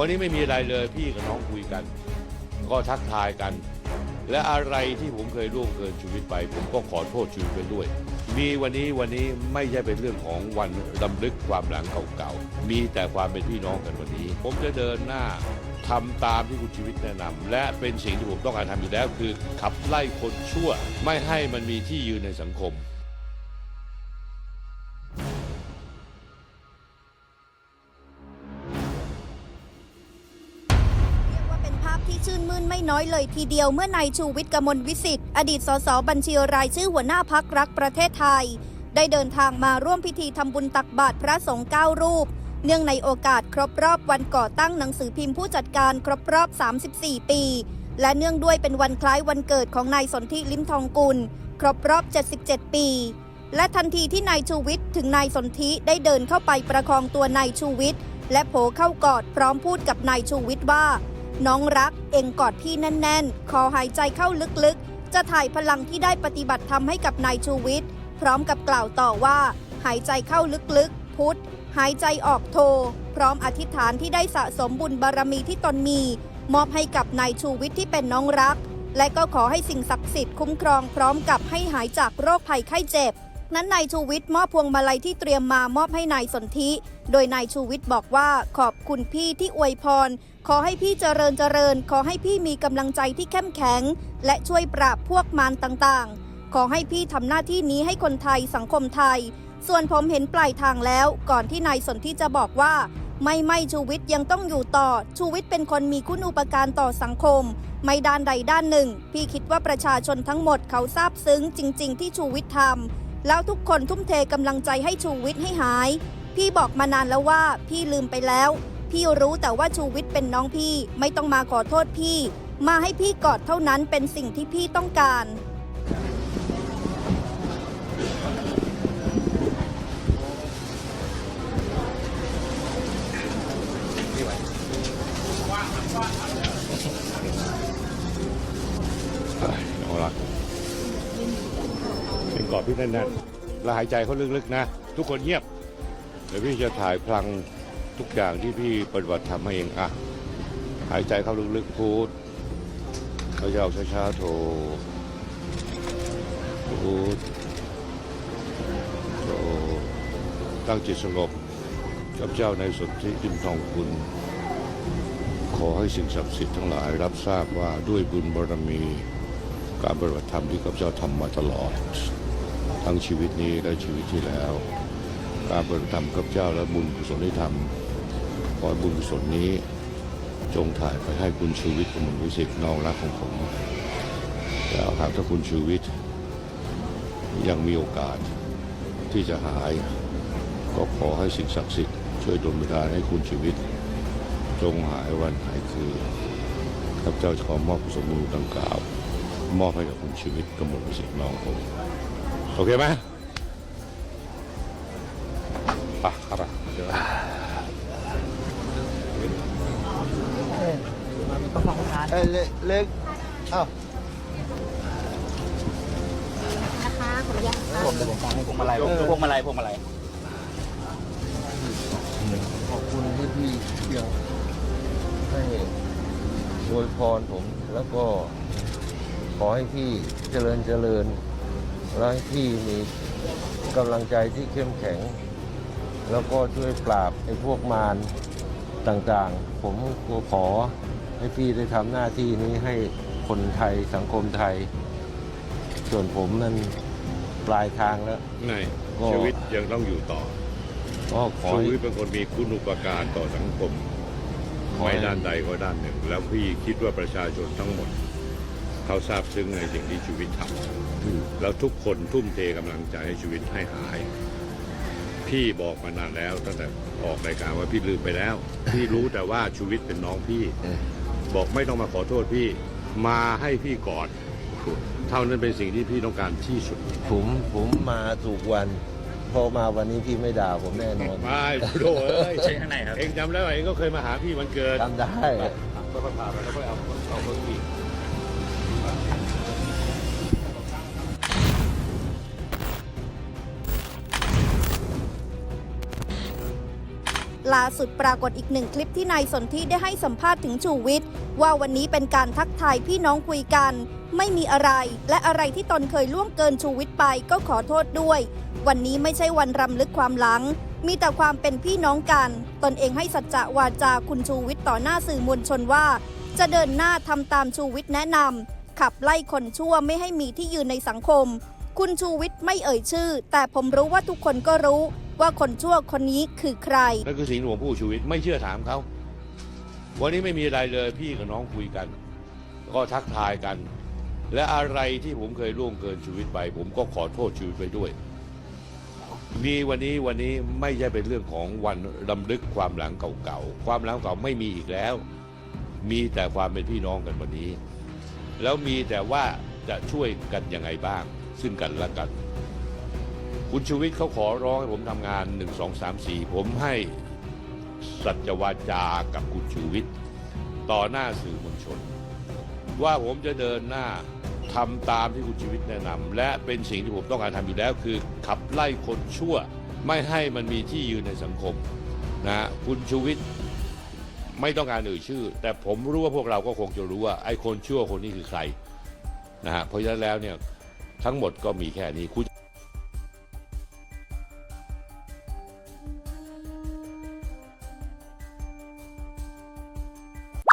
วันนี้ไม่มีอะไรเลยพี่กับน้องคุยกัน ก็ทักทายกัน และอะไรที่ผมเคยล่วงเกินชีวิตไป ผมก็ขอโทษชีวิตไปด้วย มีวันนี้วันนี้ไม่ใช่เป็นเรื่องของวันลำลึกความหลังเก่าๆ มีแต่ความเป็นพี่น้องกันวันนี้ ผมจะเดินหน้าทำตามที่คุณชีวิตแนะนำและเป็นสิ่งที่ผมต้องการทำอยู่แล้วคือ ขับไล่คนชั่ว ไม่ให้มันมีที่ยืนในสังคม ที่ชื่นมื่นไม่น้อยเลยทีเดียวเมื่อนายชูวิทย์กมลวิสิทธิ์อดีตสสบัญชีรายชื่อหัวหน้าพักรักประเทศไทย ได้เดินทางมาร่วมพิธีทำบุญตักบาตรพระสงฆ์เก้ารูป เนื่องในโอกาสครบรอบวันก่อตั้งหนังสือพิมพ์ผู้จัดการครบรอบ 34 ปี และเนื่องด้วยเป็นวันคล้ายวันเกิดของนายสนธิลิ้มทองกุล ครบรอบ 77 ปีและทันทีที่นายชูวิทย์ถึงนายสนธิได้เดินเข้าไปประคองตัวนายชูวิทย์และโผเข้ากอดพร้อมพูดกับนายชูวิทย์ว่า น้องรักเองกอดพี่แน่นๆขอหายใจเข้าลึกๆ จะถ่ายพลังที่ได้ปฏิบัติทำให้กับนายชูวิทย์ พร้อมกับกล่าวต่อว่า หายใจเข้าลึกๆ พุทธหายใจออกโท พร้อมอธิษฐานที่ได้สะสมบุญบารมีที่ตนมี มอบให้กับนายชูวิทย์ที่เป็นน้องรัก และก็ขอให้สิ่งศักดิ์สิทธิ์คุ้มครองพร้อมกับให้หายจากโรคภัยไข้เจ็บ นั้นนายชูวิทย์มอบพวงมาลัยที่เตรียมมามอบให้นายสนธิ โดยนายชูวิทย์บอกว่าขอบคุณพี่ที่อวยพร ขอให้พี่เจริญเจริญ ขอให้พี่มีกำลังใจที่เข้มแข็ง และช่วยปราบพวกมารต่างๆ ขอให้พี่ทำหน้าที่นี้ให้คนไทยสังคมไทย ส่วนผมเห็นปลายทางแล้ว ก่อนที่นายสนธิจะบอกว่า ไม่ไม่ชูวิทย์ยังต้องอยู่ต่อ ชูวิทย์เป็นคนมีคุณอุปการต่อสังคม ไม่ด้านใดด้านหนึ่ง พี่คิดว่าประชาชนทั้งหมดเขาซาบซึ้งจริง ๆ ที่ชูวิทย์ทำ แล้วทุกคนทุ่มเทกำลังใจให้ชูวิทย์ให้หาย พี่บอกมานานแล้วว่าพี่ลืมไปแล้ว พี่รู้แต่ว่าชูวิทย์เป็นน้องพี่ ไม่ต้องมาขอโทษพี่ มาให้พี่กอดเท่านั้นเป็นสิ่งที่พี่ต้องการ อดพี่แน่นๆแล้วหายใจเขาลึกๆนะ ทุกคนเงียบ เดี๋ยวพี่จะถ่ายพลังทุกอย่างที่พี่ปฏิบัติทำให้เองอะ หายใจเข้าลึกๆพูดเขาจะเอาช้าๆโทพูดโทตั้งจิตสงบกับเจ้าในสุดที่จิมทองคุณ ขอให้สิ่งศักดิ์สิทธิ์ทั้งหลายรับทราบว่าด้วยบุญบารมี การปฏิบัติธรรมที่ข้าพเจ้าทำมาตลอด ทั้งชีวิตนี้และชีวิตที่แล้ว การปฏิบัติธรรมข้าพเจ้าและบุญกุศลที่ทำขอบุญกุศลนี้ จงถ่ายไปให้คุณชีวิตกมลวิสิทธิ์น้องรักของผมแล้วหากถ้าคุณชีวิต ยังมีโอกาสที่จะหาย ก็ขอให้สิ่งศักดิ์สิทธิ์ช่วยดลบันดาลให้คุณชีวิต จงหายวันหายคืนข้าพเจ้าจะขอมอบกุศลบุญดังกล่าว มอบให้กับคุณชีวิตกมลวิสิทธิ์น้องผม โอเคไหมไปครับเดี๋ยวเอ้ยเล็กเล็กเอ้านะคะขออนุญาตผมจะผมฟังให้ผมอะไรพวงมาลัยพวงมาลัยขอบคุณที่พี่เดียวให้อวยพรผมแล้วก็ขอให้พี่เจริญเจริญ แล้วให้พี่มีกำลังใจที่เข้มแข็ง แล้วก็ช่วยปราบไอ้พวกมารต่างๆ ผมก็ขอให้พี่ได้ทำหน้าที่นี้ให้คนไทยสังคมไทย ส่วนผมนั้นปลายทางแล้วในก็ชีวิตยังต้องอยู่ต่อก็ขอชีให้วิตเป็นคนมีคุณอุปการต่อสังคมขอให้ไม่ด้านใดก็ด้านหนึ่ง แล้วพี่คิดว่าประชาชนทั้งหมด เขาทราบซึ้งในสิ่งที่ชีวิตทำแล้วทุกคนทุ่มเทกำลังใจให้ชีวิตให้หาย พี่บอกมานานแล้วตั้งแต่ออกรายการว่าพี่ลืมไปแล้ว พี่รู้แต่ว่าชีวิตเป็นน้องพี่เออบอกไม่ต้องมาขอโทษพี่มาให้พี่กอดเท่านั้นเป็นสิ่งที่พี่ต้องการที่สุด ผมผมมาถูกวัน พอมาวันนี้พี่ไม่ด่าผมแน่นอนไม่โดเอ้ยใช่ข้างในครับเองจำได้ว่าเองก็เคยมาหาพี่วันเกิดทำได้ก็พาไปแล้วก็เอาเอาเก้าอี้ห ล่าสุดปรากฏอีกหนึ่งคลิปที่นายสนธิได้ให้สัมภาษณ์ถึงชูวิทย์ว่าวันนี้เป็นการทักทายพี่น้องคุยกัน ไม่มีอะไร และอะไรที่ตนเคยล่วงเกินชูวิทย์ไปก็ขอโทษด้วย วันนี้ไม่ใช่วันรำลึกความหลัง มีแต่ความเป็นพี่น้องกัน ตนเองให้สัจจะวาจาคุณชูวิทย์ต่อหน้าสื่อมวลชนว่า จะเดินหน้าทำตามชูวิทย์แนะนำขับไล่คนชั่วไม่ให้มีที่ยืนในสังคม คุณชูวิทย์ไม่เอ่ยชื่อ แต่ผมรู้ว่าทุกคนก็รู้ ว่าคนชั่วคนนี้คือใคร นั่นคือสิ่งที่ผมพูดชูวิทย์ไม่เชื่อถามเขาวันนี้ไม่มีอะไรเลยพี่กับน้องคุยกัน ก็ทักทายกัน และอะไรที่ผมเคยล่วงเกินชีวิตไป ผมก็ขอโทษชีวิตไปด้วยมีวันนี้วันนี้ไม่ใช่เป็นเรื่องของวันรำลึกความหลังเก่าๆความหลังเก่าไม่มีอีกแล้ว มีแต่ความเป็นพี่น้องกันวันนี้ แล้วมีแต่ว่าจะช่วยกันยังไงบ้าง ซึ่งกันและกัน คุณชูวิทย์เขาขอร้องให้ผมทำงาน 1 2 3 4 ผมให้สัจวาจากับคุณชูวิทย์ต่อหน้าสื่อมวลชน ว่าผมจะเดินหน้าทำตามที่คุณชูวิทย์แนะนำและเป็นสิ่งที่ผมต้องการทำอยู่แล้ว คือขับไล่คนชั่ว ไม่ให้มันมีที่ยืนในสังคมนะคุณชูวิทย์ไม่ต้องการเอ่ยชื่อ แต่ผมรู้ว่าพวกเราก็คงจะรู้ว่าไอ้คนชั่วคนนี้คือใครนะฮะเพราะฉะนั้นแล้วเนี่ยทั้งหมดก็มีแค่นี้คุณ